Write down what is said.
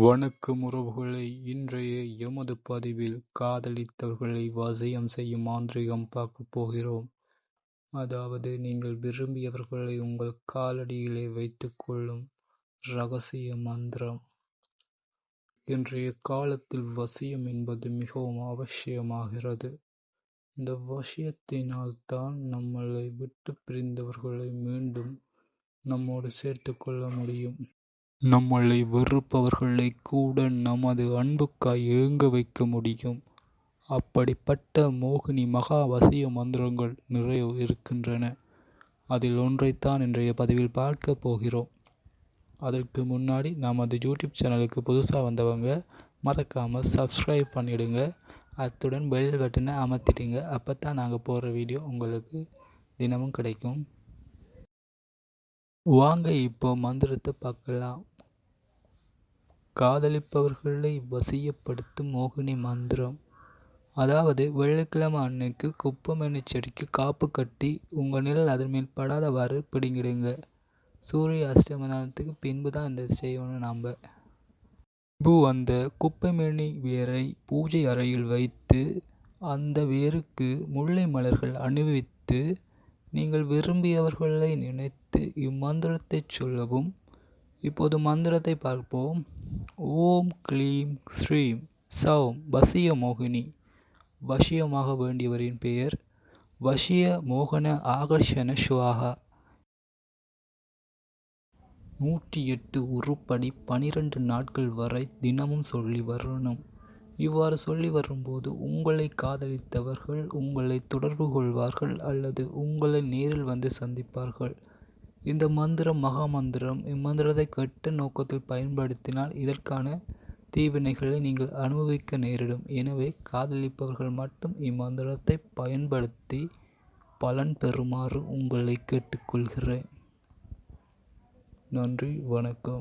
வணக்கம் உறவுகளே இன்றைய எமது பதிவில் காதலித்தவர்களை வசியம் செய்யும் மாந்திரிகம் பார்க்கப் போகிறோம். அதாவது நீங்கள் விரும்பியவர்களை உங்கள் காலடியிலே வைத்துக்கொள்ளும் ரகசிய மந்திரம். இன்றைய காலத்தில் வசியம் என்பது மிகவும் அவசியமாகிறது. இந்த வசியத்தினால் தான் நம்மளை விட்டுப் பிரிந்தவர்களை மீண்டும் நம்மோடு சேர்த்து கொள்ள முடியும். நம்மளை வெறுப்பவர்களை கூட நமது அன்புக்காய் ஏங்க வைக்க முடியும். அப்படிப்பட்ட மோகினி மகா வசிய மந்திரங்கள் நிறைய இருக்கின்றன. அதில் ஒன்றைத்தான் இன்றைய பதிவில் பார்க்கப் போகிறோம். அதற்கு முன்னாடி நமது யூடியூப் சேனலுக்கு புதுசா வந்தவங்க மறக்காம சப்ஸ்கிரைப் பண்ணிடுங்க. அத்துடன் பெல் பட்டனை அமர்த்திடுங்க. அப்பதான் நாங்க போடுற வீடியோ உங்களுக்கு தினமும் கிடைக்கும். வாங்க இப்போ மந்திரத்தை பார்க்கலாம். காதலிப்பவர்களை வசியப்படுத்தும் மோகினி மந்திரம். அதாவது வெள்ளிக்கிழமை அன்னைக்கு குப்பைமேனி செடிக்கு காப்பு கட்டி உங்கள் நிழல் அதன் மேல் படாதவாறு பிடிங்கிடுங்க சூரிய அஸ்தமனத்துக்கு பின்பு தான் இந்த செய்யணும் நாம் பின்பு அந்த குப்பைமேனி வேரை பூஜை அறையில் வைத்து அந்த வேருக்கு முல்லை மலர்கள் அணிவித்து நீங்கள் விரும்பியவர்களை நினைத்து இம்மந்திரத்தைச் சொல்லவும். இப்போது மந்திரத்தை பார்ப்போம். ஓம் க்ளீம் ஸ்ரீம் சௌம் வசிய மோகினி. வசியமாக வேண்டியவரின் பெயர் வசிய மோகன ஆகர்ஷண சுவாகா நூற்றி எட்டு உருப்படி பனிரெண்டு நாட்கள் வரை தினமும் சொல்லி வரணும். இவ்வாறு சொல்லி வரும்போது உங்களை காதலித்தவர்கள் உங்களை தொடர்பு கொள்வார்கள் அல்லது உங்களை நேரில் வந்து சந்திப்பார்கள். இந்த மந்திரம் மகா மந்திரம். இம்மந்திரத்தை கெட்ட நோக்கத்தில் பயன்படுத்தினால் இதற்கான தீவினைகளை நீங்கள் அனுபவிக்க நேரிடும். எனவே காதலிப்பவர்கள் மட்டும் இம்மந்திரத்தை பயன்படுத்தி பலன் பெறுமாறு உங்களை கேட்டுக்கொள்கிறேன். நன்றி வணக்கம்.